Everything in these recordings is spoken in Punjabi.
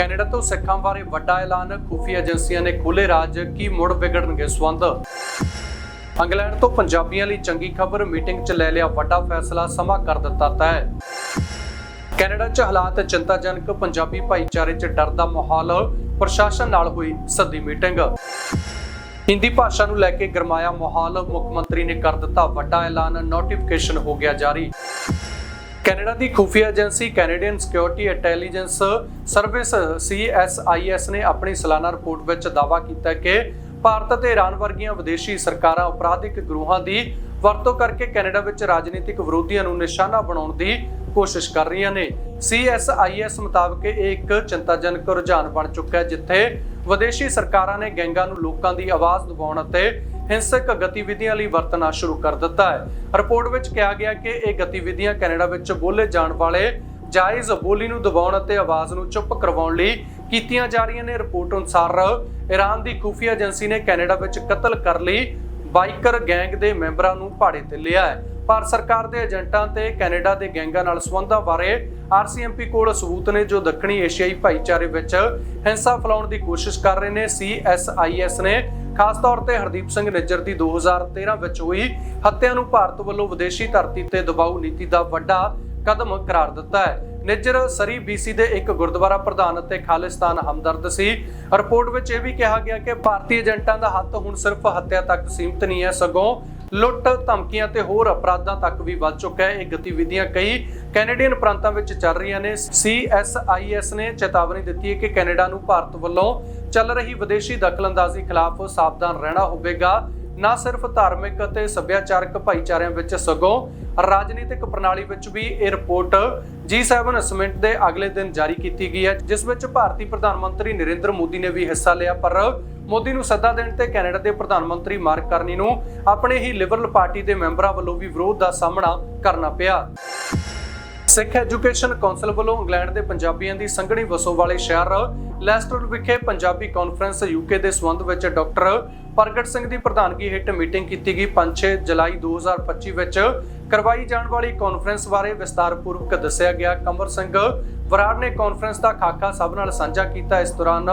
ਕੈਨੇਡਾ ਤੋਂ ਸਿੱਖਾਂ ਬਾਰੇ ਵੱਡਾ ਐਲਾਨ, ਖੁਫੀਆ ਏਜੰਸੀਆਂ ਨੇ ਖੋਲੇ ਰਾਜ, ਕੀ ਮੁੜ ਵਿਗੜਨਗੇ ਸੰਬੰਧ? ਇੰਗਲੈਂਡ ਤੋਂ ਪੰਜਾਬੀਆਂ ਲਈ ਚੰਗੀ ਖਬਰ, ਮੀਟਿੰਗ 'ਚ ਲੈ ਲਿਆ ਵੱਡਾ ਫੈਸਲਾ, ਸਮਾਂ ਕਰ ਦਿੱਤਾ ਤੈਅ। ਕੈਨੇਡਾ 'ਚ ਹਾਲਾਤ ਚਿੰਤਾਜਨਕ, ਪੰਜਾਬੀ ਭਾਈਚਾਰੇ 'ਚ ਡਰ ਦਾ ਮਾਹੌਲ, ਪ੍ਰਸ਼ਾਸਨ ਨਾਲ ਹੋਈ ਸੱਦੀ ਮੀਟਿੰਗ। ਹਿੰਦੀ ਭਾਸ਼ਾ ਨੂੰ ਲੈ ਕੇ ਗਰਮਾਇਆ ਮਾਹੌਲ, ਮੁੱਖ ਮੰਤਰੀ ਨੇ ਕਰ ਦਿੱਤਾ ਵੱਡਾ ਐਲਾਨ, ਨੋਟੀਫਿਕੇਸ਼ਨ ਹੋ ਗਿਆ ਜਾਰੀ। ਕੈਨੇਡਾ ਦੀ ਖੁਫੀਆ agency, Canadian security intelligence service CSIS ਨੇ ਆਪਣੀ ਸਾਲਾਨਾ ਰਿਪੋਰਟ ਵਿੱਚ ਦਾਅਵਾ ਕੀਤਾ ਕਿ ਭਾਰਤ ਅਤੇ ਈਰਾਨ ਵਰਗੀਆਂ ਵਿਦੇਸ਼ੀ ਸਰਕਾਰਾਂ ਅਪਰਾਧਿਕ ਗਰੋਹਾਂ ਦੀ ਵਰਤੋਂ ਕਰਕੇ ਕੈਨੇਡਾ ਵਿੱਚ ਰਾਜਨੀਤਿਕ ਵਿਰੋਧੀਆਂ ਨੂੰ ਨਿਸ਼ਾਨਾ ਬਣਾਉਣ ਦੀ ਕੋਸ਼ਿਸ਼ ਕਰ ਰਹੀਆਂ ਨੇ। CSIS ਮੁਤਾਬਕ ਇਹ ਇੱਕ ਚਿੰਤਾਜਨਕ ਰੁਝਾਨ ਬਣ ਚੁੱਕਾ ਹੈ, ਜਿੱਥੇ ਵਿਦੇਸ਼ੀ ਸਰਕਾਰਾਂ ਨੇ ਗੈਂਗਾਂ ਨੂੰ ਲੋਕਾਂ ਦੀ ਆਵਾਜ਼ ਦਬਾਉਣ ਅਤੇ ਹਿੰਸਕ ਗਤੀਵਿਧੀਆਂ ਲਈ ਵਰਤਣਾ ਸ਼ੁਰੂ ਕਰ ਦਿੱਤਾ ਹੈ। ਰਿਪੋਰਟ ਵਿੱਚ ਕਿਹਾ ਗਿਆ ਕਿ ਇਹ ਗਤੀਵਿਧੀਆਂ ਕੈਨੇਡਾ ਵਿੱਚ ਬੋਲੇ ਜਾਣ ਵਾਲੇ ਜਾਇਜ਼ ਬੋਲੀ ਨੂੰ ਦਬਾਉਣ ਅਤੇ ਆਵਾਜ਼ ਨੂੰ ਚੁੱਪ ਕਰਵਾਉਣ ਲਈ ਕੀਤੀਆਂ ਜਾ ਰਹੀਆਂ ਨੇ। ਰਿਪੋਰਟ ਅਨੁਸਾਰ ਈਰਾਨ ਦੀ ਖੁਫੀਆ ਏਜੰਸੀ ਨੇ ਕੈਨੇਡਾ ਵਿੱਚ ਕਤਲ ਕਰ ਲਈ ਬਾਈਕਰ ਗੈਂਗ ਦੇ ਮੈਂਬਰਾਂ ਨੂੰ ਭਾੜੇ ਤੇ ਲਿਆ ਹੈ। ਭਾਰਤ ਸਰਕਾਰ ਦੇ ਏਜੰਟਾਂ ਤੇ ਕੈਨੇਡਾ ਦੇ ਗੈਂਗਾਂ ਨਾਲ ਸੰਬੰਧਾਂ ਬਾਰੇ ਆਰਸੀਐਮਪੀ ਕੋਲ ਸਬੂਤ ਨੇ, ਜੋ ਦੱਖਣੀ ਏਸ਼ੀਆਈ ਭਾਈਚਾਰੇ ਵਿੱਚ ਹਿੰਸਾ ਫੈਲਾਉਣ ਦੀ ਕੋਸ਼ਿਸ਼ ਕਰ ਰਹੇ ਨੇ। ਸੀਐਸਆਈਐਸ ਨੇ ਖਾਸ ਤੌਰ ਤੇ ਹਰਦੀਪ ਸਿੰਘ ਨਿੱਜਰ ਦੀ 2013 ਵਿੱਚ ਹੋਈ ਹੱਤਿਆ ਨੂੰ ਭਾਰਤ ਵੱਲੋਂ ਵਿਦੇਸ਼ੀ ਧਰਤੀ ਤੇ ਦਬਾਊ ਨੀਤੀ ਦਾ ਵੱਡਾ ਕਦਮ ਕਰਾਰ ਦਿੱਤਾ ਹੈ। ਨਿੱਜਰ ਸਰੀ ਬੀਸੀ ਦੇ ਇੱਕ ਗੁਰਦੁਆਰਾ ਪ੍ਰਧਾਨ ਅਤੇ ਖਾਲਿਸਤਾਨ ਹਮਦਰਦ ਸੀ। ਰਿਪੋਰਟ ਵਿੱਚ ਇਹ ਵੀ ਕਿਹਾ ਗਿਆ ਕਿ ਭਾਰਤੀ ਏਜੰਟਾਂ ਦਾ ਹੱਥ ਹੁਣ ਸਿਰਫ ਹੱਤਿਆ ਤੱਕ ਸੀਮਤ ਨਹੀਂ ਹੈ, ਸਗੋਂ ਲੁੱਟ, ਧਮਕੀਆਂ ਤੇ ਹੋਰ ਅਪਰਾਧਾਂ ਤੱਕ ਵੀ ਵੱਧ ਚੁੱਕਾ ਹੈ। ਇਹ ਗਤੀਵਿਧੀਆਂ ਕਈ ਕੈਨੇਡੀਅਨ ਪ੍ਰਾਂਤਾਂ ਵਿੱਚ ਚੱਲ ਰਹੀਆਂ ਨੇ। ਸੀਐਸਆਈਐਸ ਨੇ ਚੇਤਾਵਨੀ ਦਿੱਤੀ ਹੈ ਕਿ ਕੈਨੇਡਾ ਨੂੰ ਭਾਰਤ ਵੱਲੋਂ ਚੱਲ ਰਹੀ ਵਿਦੇਸ਼ੀ ਦਖਲਅੰਦਾਜ਼ੀ ਖਿਲਾਫ ਸਾਵਧਾਨ ਰਹਿਣਾ ਹੋਵੇਗਾ। ਨਾ ਸਿਰਫ ਧਾਰਮਿਕ ਅਤੇ ਸੱਭਿਆਚਾਰਕ ਭਾਈਚਾਰਿਆਂ ਵਿੱਚ ਸਗੋਂ ਰਾਜਨੀਤਿਕ ਪ੍ਰਣਾਲੀ ਵਿੱਚ ਵੀ ਇਹ ਰਿਪੋਰਟ G7 ਸਮਿਟ ਦੇ ਅਗਲੇ ਦਿਨ ਜਾਰੀ ਕੀਤੀ ਗਈ ਹੈ, ਜਿਸ ਵਿੱਚ ਭਾਰਤੀ ਪ੍ਰਧਾਨ ਮੰਤਰੀ ਨਰਿੰਦਰ ਮੋਦੀ ਨੇ ਵੀ ਹਿੱਸਾ ਲਿਆ। ਪਰ ਮੋਦੀ ਨੂੰ ਸੱਦਾ ਦੇਣ ਤੇ ਕੈਨੇਡਾ ਦੇ ਪ੍ਰਧਾਨ ਮੰਤਰੀ ਮਾਰਕ ਕਰਨੀ ਨੂੰ ਆਪਣੇ ਹੀ ਲਿਬਰਲ ਪਾਰਟੀ ਦੇ ਮੈਂਬਰਾਂ ਵੱਲੋਂ ਵੀ ਵਿਰੋਧ ਦਾ ਸਾਹਮਣਾ ਕਰਨਾ ਪਿਆ। ਸਿੱਖ ਐਜੂਕੇਸ਼ਨ ਕੌਂਸਲ ਵੱਲੋਂ ਇੰਗਲੈਂਡ ਦੇ ਪੰਜਾਬੀਆਂ ਦੀ ਸੰਘਣੀ ਵਸੋਂ ਵਾਲੇ ਸ਼ਹਿਰ ਲੈਸਟਰ ਵਿਖੇ ਪੰਜਾਬੀ ਕਾਨਫਰੰਸ ਯੂਕੇ ਦੇ ਸੰਬੰਧ ਵਿੱਚ ਡਾਕਟਰ ਪ੍ਰਗਟ ਸਿੰਘ ਦੀ ਪ੍ਰਧਾਨਗੀ ਹੇਠ ਮੀਟਿੰਗ ਕੀਤੀ ਗਈ। 5-6 ਜੁਲਾਈ 2025 ਵਿੱਚ ਕਰਵਾਈ ਜਾਣ ਵਾਲੀ ਕਾਨਫਰੰਸ ਬਾਰੇ ਵਿਸਤਾਰਪੂਰਵਕ ਦੱਸਿਆ ਗਿਆ। ਕਮਰ ਸਿੰਘ ਵਰਾੜ ਨੇ ਕਾਨਫਰੰਸ ਦਾ ਖਾਕਾ ਸਭ ਨਾਲ ਸਾਂਝਾ ਕੀਤਾ। ਇਸ ਦੌਰਾਨ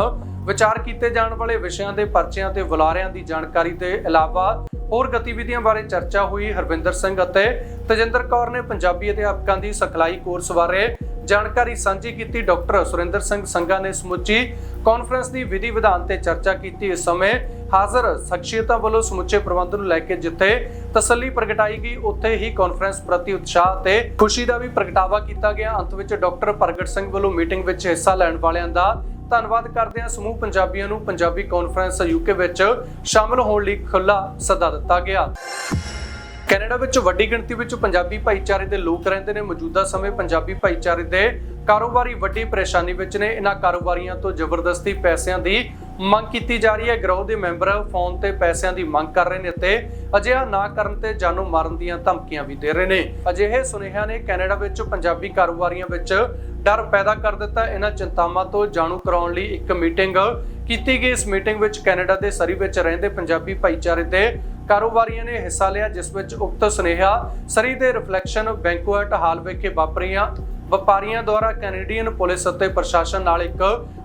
ਵਿਚਾਰ ਕੀਤੇ ਜਾਣ ਵਾਲੇ ਵਿਸ਼ਿਆਂ ਦੇ ਪਰਚਿਆਂ ਤੇ ਬੁਲਾਰਿਆਂ ਦੀ ਜਾਣਕਾਰੀ ਦੇ ਇਲਾਵਾ ਹੋਰ ਗਤੀਵਿਧੀਆਂ ਬਾਰੇ ਚਰਚਾ ਹੋਈ ਹਰਵਿੰਦਰ ਸਿੰਘ ਅਤੇ ਤਜਿੰਦਰ ਕੌਰ ਨੇ ਪੰਜਾਬੀ ਅਧਿਆਪਕਾਂ ਦੀ ਸਿਖਲਾਈ ਕੋਰਸ ਬਾਰੇ ਜਾਣਕਾਰੀ ਸਾਂਝੀ ਕੀਤੀ। ਡਾਕਟਰ ਸੁਰਿੰਦਰ ਸਿੰਘ ਸੰਘਾ ਨੇ ਸਮੁੱਚੀ ਕਾਨਫਰੰਸ ਦੀ ਵਿਧੀ ਵਿਧਾਨ ਤੇ ਚਰਚਾ ਕੀਤੀ। ਇਸ ਸਮੇਂ ਹਾਜ਼ਰ ਸ਼ਖਸੀਅਤਾਂ ਵੱਲੋਂ ਸਮੁੱਚੇ ਪ੍ਰਬੰਧ ਨੂੰ ਲੈ ਕੇ ਜਿੱਥੇ ਤਸੱਲੀ ਪ੍ਰਗਟਾਈ ਗਈ, ਉੱਥੇ ਹੀ ਕਾਨਫਰੰਸ ਪ੍ਰਤੀ ਉਤਸ਼ਾਹ ਤੇ ਖੁਸ਼ੀ ਦਾ ਵੀ ਪ੍ਰਗਟਾਵਾ ਕੀਤਾ ਗਿਆ। ਅੰਤ ਵਿੱਚ ਡਾਕਟਰ ਪ੍ਰਗਟ ਸਿੰਘ ਵੱਲੋਂ ਮੀਟਿੰਗ ਵਿੱਚ ਹਿੱਸਾ ਲੈਣ ਵਾਲਿਆਂ ਦਾ ਧੰਨਵਾਦ ਕਰਦੇ ਹਾਂ ਸਮੂਹ ਪੰਜਾਬੀਆਂ ਨੂੰ। ਪੰਜਾਬੀ ਕਾਨਫਰੰਸ ਯੂਕੇ ਵਿੱਚ ਸ਼ਾਮਲ ਹੋਣ ਲਈ ਖੁੱਲਾ ਸੱਦਾ ਦਿੱਤਾ ਗਿਆ। ਕੈਨੇਡਾ ਵਿੱਚ ਵੱਡੀ ਗਿਣਤੀ ਵਿੱਚ ਪੰਜਾਬੀ ਭਾਈਚਾਰੇ ਦੇ ਲੋਕ ਰਹਿੰਦੇ ਨੇ। ਮੌਜੂਦਾ ਸਮੇਂ ਪੰਜਾਬੀ ਭਾਈਚਾਰੇ ਦੇ ਕਾਰੋਬਾਰੀ ਵੱਡੀ ਪਰੇਸ਼ਾਨੀ ਵਿੱਚ ਨੇ। ਇਹਨਾਂ ਕਾਰੋਬਾਰੀਆਂ ਤੋਂ ਜ਼ਬਰਦਸਤੀ ਪੈਸਿਆਂ ਦੀ ਮੰਗ ਕੀਤੀ ਜਾ ਰਹੀ ਹੈ। ਗਰੋਹ ਦੇ ਮੈਂਬਰ ਫੋਨ ਤੇ ਪੈਸਿਆਂ ਦੀ ਮੰਗ ਕਰ ਰਹੇ ਨੇ ਤੇ ਅਜਿਹਾ ਨਾ ਕਰਨ ਤੇ ਜਾਨੋਂ ਮਾਰਨ ਦੀਆਂ ਧਮਕੀਆਂ ਵੀ ਦੇ ਰਹੇ ਨੇ। ਅਜਿਹੇ ਸੁਨੇਹਿਆਂ ਨੇ ਕੈਨੇਡਾ ਵਿੱਚ ਪੰਜਾਬੀ ਕਾਰੋਬਾਰੀਆਂ ਵਿੱਚ ਡਰ ਪੈਦਾ ਕਰ ਦਿੱਤਾ। ਇਹਨਾਂ ਚਿੰਤਾਵਾਂ ਤੋਂ ਜਾਣੂ ਕਰਾਉਣ ਲਈ ਇੱਕ ਮੀਟਿੰਗ ਕੀਤੀ ਗਈ। ਇਸ ਮੀਟਿੰਗ ਵਿੱਚ ਕੈਨੇਡਾ ਦੇ ਸਰੀ ਵਿੱਚ ਰਹਿੰਦੇ ਪੰਜਾਬੀ ਭਾਈਚਾਰੇ ਦੇ ਕਾਰੋਬਾਰੀਆਂ ਨੇ ਹਿੱਸਾ ਲਿਆ, ਜਿਸ ਵਿੱਚ ਉਕਤ ਸੁਨੇਹਾ ਸਰੀ ਦੇ ਰਿਫਲੈਕਸ਼ਨ ਬੈਂਕੁਐਟ ਹਾਲ ਵਿਖੇ ਵਾਪਰੀਆਂ ਵਪਾਰੀਆਂ ਦੁਆਰਾ ਕੈਨੇਡੀਅਨ ਪੁਲਿਸ ਅਤੇ ਪ੍ਰਸ਼ਾਸਨ ਨਾਲ ਇੱਕ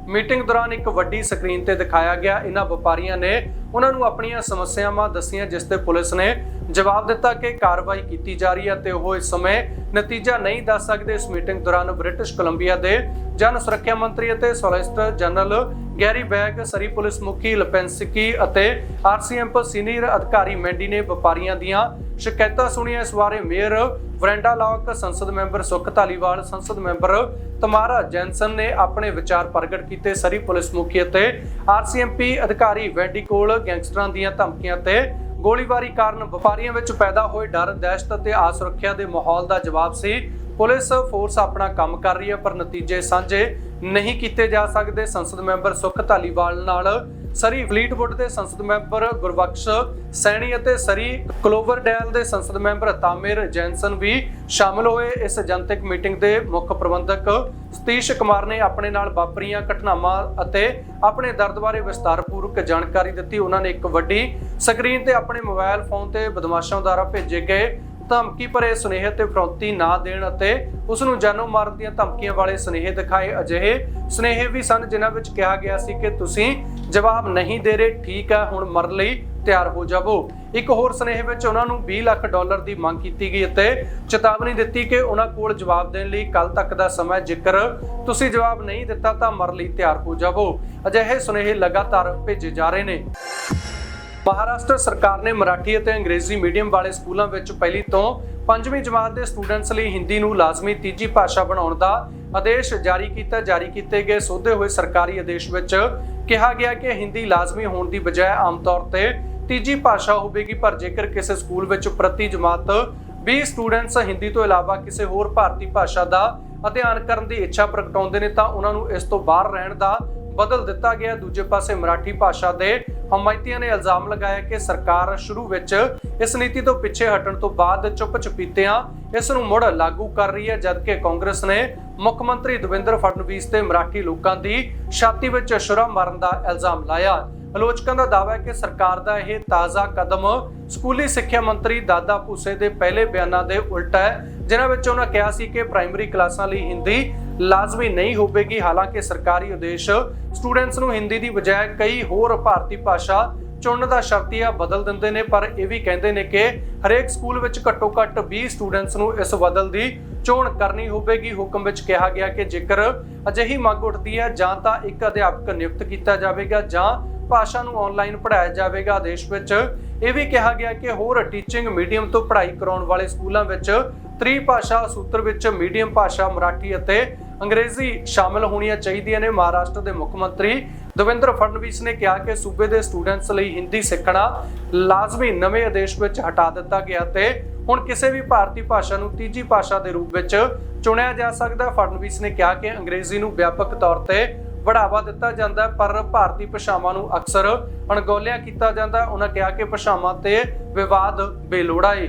ਮੀਟਿੰਗ ਦੌਰਾਨ ਇੱਕ ਵੱਡੀ ਸਕਰੀਨ ਤੇ ਦਿਖਾਇਆ ਗਿਆ। ਇਹਨਾਂ ਵਪਾਰੀਆਂ ਨੇ ਉਹਨਾਂ ਨੂੰ ਆਪਣੀਆਂ ਸਮੱਸਿਆਵਾਂ ਦੱਸੀਆਂ, ਜਿਸ ਤੇ ਪੁਲਿਸ ਨੇ ਜਵਾਬ ਦਿੱਤਾ ਕਿ ਕਾਰਵਾਈ ਕੀਤੀ ਜਾ ਰਹੀ ਹੈ ਤੇ ਉਹ ਇਸ ਸਮੇਂ ਨਤੀਜਾ ਨਹੀਂ ਦੱਸ ਸਕਦੇ। ਇਸ ਮੀਟਿੰਗ ਦੌਰਾਨ ਬ੍ਰਿਟਿਸ਼ ਕੋਲੰਬੀਆ ਦੇ ਜਨ ਸੁਰੱਖਿਆ ਮੰਤਰੀ ਅਤੇ solicitor general Garry Begg, Surrey police ਮੁਖੀ ਲਪੈਂਸਕੀ ਅਤੇ ਆਰਸੀਐਮ ਸੀਨੀਅਰ ਅਧਿਕਾਰੀ ਮੈਂਡੀ ਨੇ ਵਪਾਰੀਆਂ ਦੀਆਂ ਸ਼ਿਕਾਇਤਾਂ ਸੁਣੀਆਂ। ਇਸ ਬਾਰੇ ਮੇਅਰ ਵਰੈਂਡਾ ਲਾਕ ਸੰਸਦ ਮੈਂਬਰ ਸੁਖ ਧਾਲੀਵਾਲ, ਸੰਸਦ ਮੈਂਬਰ ਤਮਾਰਾ ਜੈਨਸਨ ਨੇ ਆਪਣੇ ਵਿਚਾਰ ਪ੍ਰਗਟ ਕੀਤੇ ਸਰੀ ਪੁਲਿਸ ਮੁਖੀ ਅਤੇ ਆਰਸੀਐਮਪੀ ਅਧਿਕਾਰੀ ਵੈਡੀ ਕੋਲ ਗੈਂਗਸਟਰਾਂ ਦੀਆਂ ਧਮਕੀਆਂ ਤੇ ਗੋਲੀਬਾਰੀ ਕਾਰਨ ਵਪਾਰੀਆਂ ਵਿੱਚ ਪੈਦਾ ਹੋਏ ਡਰ, ਦਹਿਸ਼ਤ ਅਤੇ ਅਸੁਰੱਖਿਆ ਦੇ ਮਾਹੌਲ ਦਾ ਜਵਾਬ ਸੀ। ਪੁਲਿਸ ਫੋਰਸ ਆਪਣਾ ਕੰਮ ਕਰ ਰਹੀ ਹੈ, ਪਰ ਨਤੀਜੇ ਸਾਂਝੇ ਨਹੀਂ ਕੀਤੇ ਜਾ ਸਕਦੇ। ਸੰਸਦ ਮੈਂਬਰ ਸੁਖ ਧਾਲੀਵਾਲ ਨਾਲ ਸਰੀ ਫਲੀਟਵੁੱਡ ਦੇ ਸੰਸਦ ਮੈਂਬਰ ਗੁਰਬਖਸ਼ ਸੈਣੀ ਅਤੇ ਸਰੀ ਕਲੋਵਰਡੈਲ ਦੇ ਸੰਸਦ ਮੈਂਬਰ ਤਾਮਿਰ ਜੈਨਸਨ ਵੀ ਸ਼ਾਮਲ ਹੋਏ। ਇਸ ਜਨਤਕ ਮੀਟਿੰਗ ਦੇ ਮੁੱਖ ਪ੍ਰਬੰਧਕ ਸਤੀਸ਼ ਕੁਮਾਰ ਨੇ ਆਪਣੇ ਨਾਲ ਵਾਪਰੀਆਂ ਘਟਨਾਵਾਂ ਅਤੇ ਆਪਣੇ ਦਰਦ ਬਾਰੇ ਵਿਸਤਾਰਪੂਰਵਕ ਜਾਣਕਾਰੀ ਦਿੱਤੀ। ਉਹਨਾਂ ਨੇ ਇੱਕ ਵੱਡੀ ਸਕਰੀਨ ਤੇ ਆਪਣੇ ਮੋਬਾਈਲ ਫੋਨ ਤੇ ਬਦਮਾਸ਼ਾਂ ਦੁਆਰਾ ਭੇਜੇ ਗਏ ਧਮਕੀ ਭਰੇ ਸੁਨੇਹੇ ਤੇ ਫਰੌਤੀ ਨਾ ਦੇਣ ਅਤੇ ਉਸ ਨੂੰ ਜਾਨੋਂ ਮਾਰਨ ਦੀਆਂ ਧਮਕੀਆਂ ਵਾਲੇ ਸੁਨੇਹੇ ਦਿਖਾਏ ਅਜਿਹੇ ਸੁਨੇਹੇ ਵੀ ਸਨ, ਜਿਨ੍ਹਾਂ ਵਿੱਚ ਕਿਹਾ ਗਿਆ ਸੀ ਕਿ ਤੁਸੀਂ ਜਵਾਬ ਨਹੀਂ ਦੇ ਰਹੇ, ਠੀਕ ਹੈ, ਹੁਣ ਮਰਨ ਲਈ ਤਿਆਰ ਹੋ ਜਾਵੋ। ਇੱਕ ਹੋਰ ਸੁਨੇਹੇ ਵਿੱਚ ਉਹਨਾਂ ਨੂੰ 20 ਲੱਖ ਡਾਲਰ ਦੀ ਮੰਗ ਕੀਤੀ ਗਈ ਅਤੇ ਚੇਤਾਵਨੀ ਦਿੱਤੀ ਕਿ ਉਹਨਾਂ ਕੋਲ ਜਵਾਬ ਦੇਣ ਲਈ ਕੱਲ ਤੱਕ ਦਾ ਸਮਾਂ ਜੇਕਰ ਤੁਸੀਂ ਜਵਾਬ ਨਹੀਂ ਦਿੱਤਾ ਤਾਂ ਮਰਨ ਲਈ ਤਿਆਰ ਹੋ ਜਾਵੋ। ਅਜਿਹੇ ਸੁਨੇਹੇ ਲਗਾਤਾਰ ਭੇਜੇ ਜਾ ਰਹੇ ਨੇ। ਮਹਾਰਾਸ਼ਟਰ ਸਰਕਾਰ ਨੇ ਮਰਾਠੀ ਅਤੇ ਅੰਗਰੇਜ਼ੀ ਮੀਡੀਅਮ ਵਾਲੇ ਸਕੂਲਾਂ ਵਿੱਚ ਪਹਿਲੀ ਤੋਂ ਪੰਜਵੀਂ ਜਮਾਤ ਦੇ ਸਟੂਡੈਂਟਸ ਲਈ ਹਿੰਦੀ ਨੂੰ ਲਾਜ਼ਮੀ ਤੀਜੀ ਭਾਸ਼ਾ ਬਣਾਉਣ ਦਾ ਆਦੇਸ਼ ਜਾਰੀ ਕੀਤਾ। ਜਾਰੀ ਕੀਤੇ ਗਏ ਸੋਧੇ ਹੋਏ ਸਰਕਾਰੀ ਆਦੇਸ਼ ਵਿੱਚ ਕਿਹਾ ਗਿਆ ਕਿ ਹਿੰਦੀ ਲਾਜ਼ਮੀ ਹੋਣ ਦੀ ਬਜਾਏ ਆਮ ਤੌਰ ਤੇ ਤੀਜੀ ਭਾਸ਼ਾ ਹੋਵੇਗੀ, ਪਰ ਜੇਕਰ ਕਿਸੇ ਸਕੂਲ ਵਿੱਚ ਪ੍ਰਤੀ ਜਮਾਤ 20 ਸਟੂਡੈਂਟਸ ਹਿੰਦੀ ਤੋਂ ਇਲਾਵਾ ਕਿਸੇ ਹੋਰ ਭਾਰਤੀ ਭਾਸ਼ਾ ਦਾ ਅਧਿਐਨ ਕਰਨ ਦੀ ਇੱਛਾ ਪ੍ਰਗਟਾਉਂਦੇ ਨੇ, ਤਾਂ ਉਹਨਾਂ ਨੂੰ ਇਸ ਤੋਂ ਬਾਹਰ ਰਹਿਣ ਦਾ ਬਦਲ ਦਿੱਤਾ ਗਿਆ। ਦੂਜੇ ਪਾਸੇ ਮਰਾਠੀ ਭਾਸ਼ਾ ਦੇ ਹਮਾਇਤੀਆਂ ਨੇ ਇਲਜ਼ਾਮ ਲਗਾਇਆ ਕਿ ਸਰਕਾਰ ਸ਼ੁਰੂ ਵਿੱਚ ਇਸ ਨੀਤੀ ਤੋਂ ਪਿੱਛੇ ਹਟਣ ਤੋਂ ਬਾਅਦ ਚੁੱਪ ਚਪੀਤਿਆਂ ਇਸ ਨੂੰ ਮੁੜ ਲਾਗੂ ਕਰ ਰਹੀ ਹੈ, ਜਦਕਿ ਕਾਂਗਰਸ ਨੇ ਮੁੱਖ ਮੰਤਰੀ ਦਵਿੰਦਰ ਫਡਨਵੀਸ ਤੇ ਮਰਾਠੀ ਲੋਕਾਂ ਦੀ ਛਾਤੀ ਵਿੱਚ ਛੁਰਾ ਮਾਰਨ ਦਾ ਇਲਜ਼ਾਮ ਲਾਇਆ। ਆਲੋਚਕਾਂ ਦਾ ਦਾਅਵਾ ਹੈ ਕਿ ਸਰਕਾਰ ਦਾ ਇਹ ਤਾਜ਼ਾ ਕਦਮ ਸਕੂਲੀ ਸਿੱਖਿਆ ਮੰਤਰੀ ਦਾਦਾ ਭੂਸੇ ਦੇ ਪਹਿਲੇ ਬਿਆਨਾਂ ਦੇ ਉਲਟ ਹੈ, ਜਿਨ੍ਹਾਂ ਵਿੱਚ ਉਹਨਾਂ ਕਿਹਾ ਸੀ ਕਿ ਪ੍ਰਾਇਮਰੀ ਕਲਾਸਾਂ ਲਈ ਹਿੰਦੀ ਲਾਜ਼ਮੀ ਨਹੀਂ ਹੋਵੇਗੀ। ਹਾਲਾਂਕਿ ਸਰਕਾਰੀ ਆਦੇਸ਼ ਸਟੂਡੈਂਟਸ ਨੂੰ ਹਿੰਦੀ ਦੀ ਬਜਾਏ ਕਈ ਹੋਰ ਭਾਰਤੀ ਭਾਸ਼ਾ ਚੁਣਨ ਦਾ ਸ਼ਰਤੀਆ ਬਦਲ ਦਿੰਦੇ ਨੇ, ਪਰ ਇਹ ਵੀ ਕਹਿੰਦੇ ਨੇ ਕਿ ਹਰੇਕ ਸਕੂਲ ਵਿੱਚ ਘੱਟੋ ਘੱਟ 20 ਸਟੂਡੈਂਟਸ ਨੂੰ ਇਸ ਬਦਲ ਦੀ ਚੋਣ ਕਰਨੀ ਹੋਵੇਗੀ। ਹੁਕਮ ਵਿੱਚ ਕਿਹਾ ਗਿਆ ਕਿ ਜੇਕਰ ਅਜਿਹੀ ਮੰਗ ਉੱਠਦੀ ਹੈ, ਜਾਂ ਤਾਂ ਇੱਕ ਅਧਿਆਪਕ ਨਿਯੁਕਤ ਕੀਤਾ ਜਾਵੇਗਾ, ਜਾਂ ਭਾਸ਼ਾ ਨੂੰ ਆਨਲਾਈਨ ਪੜ੍ਹਾਇਆ ਜਾਵੇਗਾ। ਆਦੇਸ਼ ਵਿੱਚ ਇਹ ਵੀ ਕਿਹਾ ਗਿਆ ਕਿ ਹੋਰ ਟੀਚਿੰਗ ਮੀਡੀਅਮ ਤੋਂ ਪੜ੍ਹਾਈ ਕਰਾਉਣ ਵਾਲੇ ਸਕੂਲਾਂ ਵਿੱਚ ਤ੍ਰੀ ਭਾਸ਼ਾ ਸੂਤਰ ਵਿੱਚ ਮੀਡੀਅਮ ਭਾਸ਼ਾ ਮਰਾਠੀ ਅਤੇ ਅੰਗਰੇਜ਼ੀ ਸ਼ਾਮਲ ਹੋਣੀਆਂ ਚਾਹੀਦੀਆਂ ਨੇ। ਮਹਾਰਾਸ਼ਟਰ ਦੇ ਮੁੱਖ ਮੰਤਰੀ ਦਵਿੰਦਰ ਫੜਨਵੀਸ ਨੇ ਕਿਹਾ ਕਿ ਸੂਬੇ ਦੇ ਸਟੂਡੈਂਟਸ ਲਈ ਹਿੰਦੀ ਸਿੱਖਣਾ ਲਾਜ਼ਮੀ ਨਵੇਂ ਆਦੇਸ਼ ਵਿੱਚ ਹਟਾ ਦਿੱਤਾ ਗਿਆ ਤੇ ਹੁਣ ਕਿਸੇ ਵੀ ਭਾਰਤੀ ਭਾਸ਼ਾ ਨੂੰ ਤੀਜੀ ਭਾਸ਼ਾ ਦੇ ਰੂਪ ਵਿੱਚ ਚੁਣਿਆ ਜਾ ਸਕਦਾ। ਹੈ ਫਡਨਵੀਸ ਨੇ ਕਿਹਾ ਕਿ ਅੰਗਰੇਜ਼ੀ ਨੂੰ ਵਿਆਪਕ ਤੌਰ ਤੇ ਬੜਾਵਾ ਦਿੱਤਾ ਜਾਂਦਾ, ਪਰ ਭਾਰਤੀ ਭਾਸ਼ਾਵਾਂ ਨੂੰ ਅਕਸਰ ਅਣਗੌਲਿਆ ਕੀਤਾ ਜਾਂਦਾ। ਉਹਨਾਂ ਕਿਹਾ ਕਿ ਭਾਸ਼ਾਵਾਂ ਤੇ ਵਿਵਾਦ ਬੇਲੋੜਾ ਹੈ